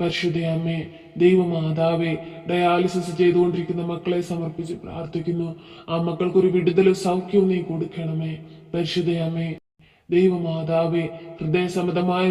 പരിശുദ്ധ അമ്മേ ദൈവമാതാവേ ഡയാലിസിസ് ചെയ്തുകൊണ്ടിരിക്കുന്ന മക്കളെ സമർപ്പിച്ച് പ്രാർത്ഥിക്കുന്നു. ആ മക്കൾക്കൊരു വിടുതലും സൗഖ്യവും നീ കൊടുക്കണമേ. പരിശുദ്ധ അമ്മേ ദൈവമാതാവേ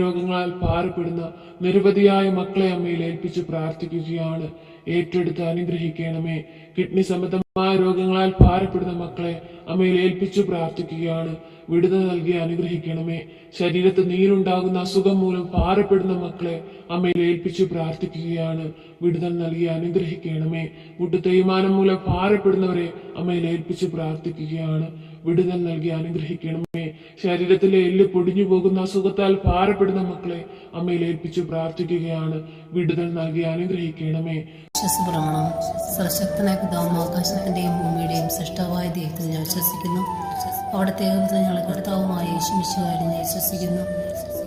രോഗങ്ങളാൽ പാറപ്പെടുന്ന നിരവധിയായ മക്കളെ അമ്മയിൽ ഏൽപ്പിച്ച് പ്രാർത്ഥിക്കുകയാണ്. ഏറ്റെടുത്ത് അനുഗ്രഹിക്കണമേ. കിഡ്നി സംബന്ധമായ രോഗങ്ങളാൽ ഭാരപ്പെടുന്ന മക്കളെ അമ്മയിൽ ഏൽപ്പിച്ചു പ്രാർത്ഥിക്കുകയാണ്. വിടുതൽ നൽകി അനുഗ്രഹിക്കണമേ. ശരീരത്ത് നീരുണ്ടാകുന്ന അസുഖം മൂലം ഭാരപ്പെടുന്ന മക്കളെ അമ്മയിൽ ഏൽപ്പിച്ചു പ്രാർത്ഥിക്കുകയാണ്. വിടുതൽ നൽകി അനുഗ്രഹിക്കണമേ. മുട്ടു തേയ്മാനം മൂലം ഭാരപ്പെടുന്നവരെ അമ്മയിൽ ഏൽപ്പിച്ചു പ്രാർത്ഥിക്കുകയാണ്. വിടുതൽ നൽകി അനുഗ്രഹിക്കണമേ. ശരീരത്തിലെ എല്ല് പൊടിഞ്ഞു പോകുന്ന അസുഖത്താൽ ഭാരപ്പെടുന്ന മക്കളെ അമ്മയിൽ ഏൽപ്പിച്ചു പ്രാർത്ഥിക്കുകയാണ്. വിടുതൽ നൽകി അനുഗ്രഹിക്കണമേ. വിശ്വസപ്രമാണം. സർശക്തനായ പിതാവും ആകാശത്തിന്റെയും ഭൂമിയുടെയും സൃഷ്ടവായ ദൈവത്തിൽ ഞാൻ വിശ്വസിക്കുന്നു. അവിടുത്തെ ഏകപുത്രൻ ഞങ്ങളെ കർത്താവുമായ ഞാൻ വിശ്വസിക്കുന്നു.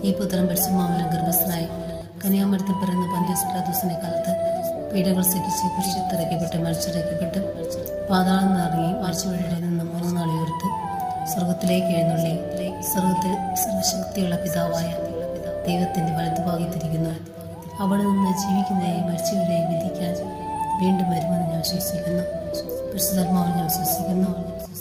ഈ പുത്രൻ പരിശുമാമലം ഗർഭസ്ഥനായി കന്യാമരത്തിൽ പിറന്ന പന്ത്യസ്പ്രാദൂസിനെ കാലത്ത് പീഡകൾ സഹിച്ച് കുരിശത്തിറക്കപ്പെട്ട് മരിച്ചിറക്കപ്പെട്ട് പാതാളം നിറങ്ങി മരിച്ചുവഴിയുടെ നിന്ന് മൂന്ന് നാളെ ഉയർത്ത് സ്വർഗത്തിലേക്ക് എഴുന്നള്ളി സ്വർഗത്തിൽ സർവശക്തിയുള്ള പിതാവായ ദൈവത്തിന്റെ വലതുഭാഗത്തിരിക്കുന്നു അവിടെ നിന്ന് ജീവിക്കുന്നതിനെയും മരിച്ചവരെയും വിധിക്കാൻ വീണ്ടും വരുമെന്ന് ഞാൻ വിശ്വസിക്കുന്നു. പരിശുദ്ധർമാവ് ഞാൻ വിശ്വസിക്കുന്നു.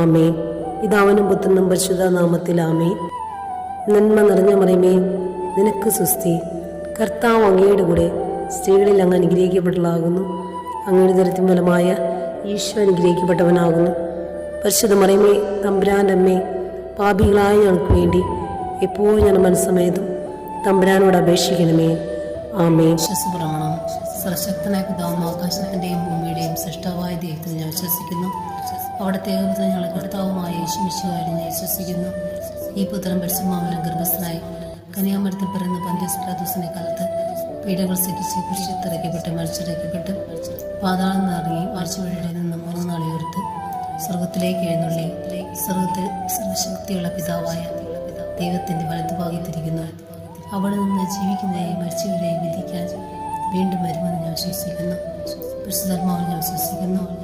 ആമേൻ. ഇതാവനും പുത്രനും പരിശുദ്ധ നാമത്തിൽ ആമേ നന്മ നിറഞ്ഞ മറിയമേ നിനക്ക് സുസ്തി കർത്താവ് അങ്ങയുടെ കൂടെ സ്ത്രീകളിൽ അങ്ങ് അനുഗ്രഹിക്കപ്പെട്ടതാകുന്നു അങ്ങയുടെ ദുരിതം ഫലമായ ഈശോ അനുഗ്രഹിക്കപ്പെട്ടവനാകുന്നു. പരിശുദ്ധ മറിയമേ തമ്പുരാന്റെ അമ്മേ പാപികളായ ഞങ്ങൾക്ക് വേണ്ടി എപ്പോഴും ഞാൻ മനസ്സമേതും തമ്പുരാനോട് അപേക്ഷിക്കണമേ. ആമേ സർശക്തനായ പിതാവും ആകാശത്തിന്റെയും ഭൂമിയുടെയും സൃഷ്ടവായ ദൈവത്തിൽ ഞാൻ വിശ്വസിക്കുന്നു. അവിടുത്തെ ഞങ്ങളെ കർത്താവുമായ യേശുമിശുവായി ഞാൻ വിശ്വസിക്കുന്നു. ഈ പുത്രൻ പരിശുമാമലം ഗർഭസ്ഥനായി കന്യാമരത്തിൽ പിറന്ന പന്ത്യസ്പ്രാദൂസിനെ കാലത്ത് പീഡകൾ സഹിച്ച് കുരിശത്തിറക്കപ്പെട്ട് മരിച്ചിറക്കപ്പെട്ട്. പാതാളം നിറങ്ങി മരിച്ചുവഴിയിൽ നിന്ന് മൂന്ന് നാളെ ഉയർത്ത് സ്വർഗത്തിലേക്ക് എഴുന്നള്ളി. സ്വർഗത്തിൽ സർവശക്തിയുള്ള പിതാവായ ദൈവത്തിന്റെ വലതുഭാഗത്തിരിക്കുന്നു അവിടെ നിന്ന് ജീവിക്കുന്നതിനെയും മരിച്ചവരെയും വിധിക്കാൻ വീണ്ടും വരുമെന്ന് ഞാൻ വിശ്വസിക്കുന്നു. പരിശുദ്ധർമാവിൽ ഞാൻ വിശ്വസിക്കുന്നു.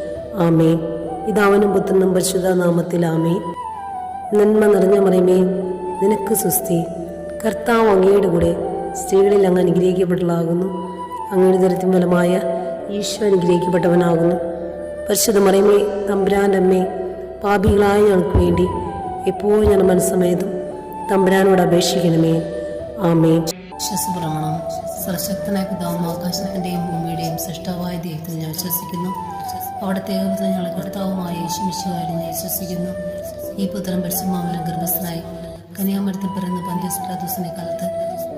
ആമേ പിതാവിനും പുത്രനും പരിശുദ്ധ നാമത്തിൽ ആമേ നന്മ നിറഞ്ഞ മറിയമേ നിനക്ക് സുസ്തി കർത്താവ് അങ്ങയുടെ കൂടെ സ്ത്രീകളിൽ അങ്ങ് അനുഗ്രഹിക്കപ്പെട്ടതാകുന്നു അങ്ങയുടെ ദരിദ്രം ഫലമായ ഈശോ അനുഗ്രഹിക്കപ്പെട്ടവനാകുന്നു. പരിശുദ്ധ മറിയമേ തമ്പുരാന്റമ്മേ പാപികളായ ഞങ്ങൾക്ക് വേണ്ടി എപ്പോഴും ഞാൻ മനസ്സമേതും തമ്പുരാനോട് അപേക്ഷിക്കണമേ. ആമേ സർശക്തനായ പിതാവും ആകാശത്തിന്റെയും ഭൂമിയുടെയും സൃഷ്ടാവായ ദൈവത്തിൽ ഞാൻ വിശ്വസിക്കുന്നു. അവിടുത്തെ ഞങ്ങളെ കർത്താവുമായ യേശു ഞാൻ വിശ്വസിക്കുന്നു ഈ പുത്രൻ പരിശുമാവനം ഗർഭസ്ഥനായി കന്യാമരത്തിൽ പിറന്ന പന്ത്യസ്പ്രാദോസിന്റെ കാലത്ത്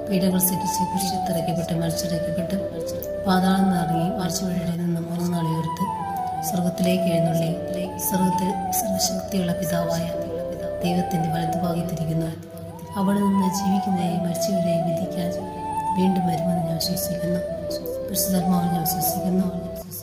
പീഡകൾ സഹിച്ച് കുഷിത്തിറക്കപ്പെട്ട് മരിച്ചിറക്കപ്പെട്ട് പാതാളം നിറങ്ങി മരിച്ചുവഴിയുടെ നിന്ന് മൂന്ന് നാൾ ഉയർത്ത് സ്വർഗത്തിലേക്ക് എഴുന്നള്ളി. സ്വർഗത്തിൽ സർവശക്തിയുള്ള പിതാവായ ദൈവത്തിന്റെ വലതുഭാഗത്തിരിക്കുന്നു അവിടെ നിന്ന് ജീവിക്കുന്നതായി മരിച്ചവരെയും വിധിക്കാൻ വീണ്ടും വരുമെന്ന് ഞാൻ വിശ്വസിക്കുന്നു. പരിശുദ്ധാത്മാവിൽ ഞാൻ വിശ്വസിക്കുന്നു.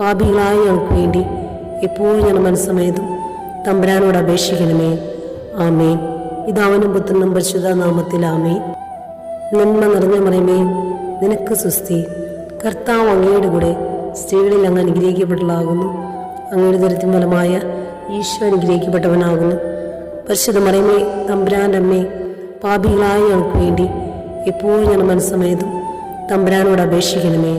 പാപികളായ ഞങ്ങൾക്ക് വേണ്ടി എപ്പോഴും ഞങ്ങളുടെ മനസ്സമേതും തമ്പുരാനോട് അപേക്ഷിക്കണമേ. ആമേ ഇതാവനും പുത്രനും പരിശുദ്ധ നാമത്തിൽ ആമേ നന്മ നിറഞ്ഞ മറിയമേ നിനക്ക് സുസ്തി കർത്താവ് അങ്ങയുടെ കൂടെ സ്ത്രീകളിൽ അങ്ങ് അനുഗ്രഹിക്കപ്പെട്ടതാകുന്നു അങ്ങയുടെ ദരിദ്രം ഫലമായ ഈശോ അനുഗ്രഹിക്കപ്പെട്ടവനാകുന്നു. പരിശുദ്ധ മറിയമേ തമ്പുരാന്റെ അമ്മേ പാപികളായ ഞങ്ങൾക്ക് വേണ്ടി എപ്പോഴും ഞങ്ങളുടെ മനസ്സമേതും തമ്പുരാനോട് അപേക്ഷിക്കണമേ.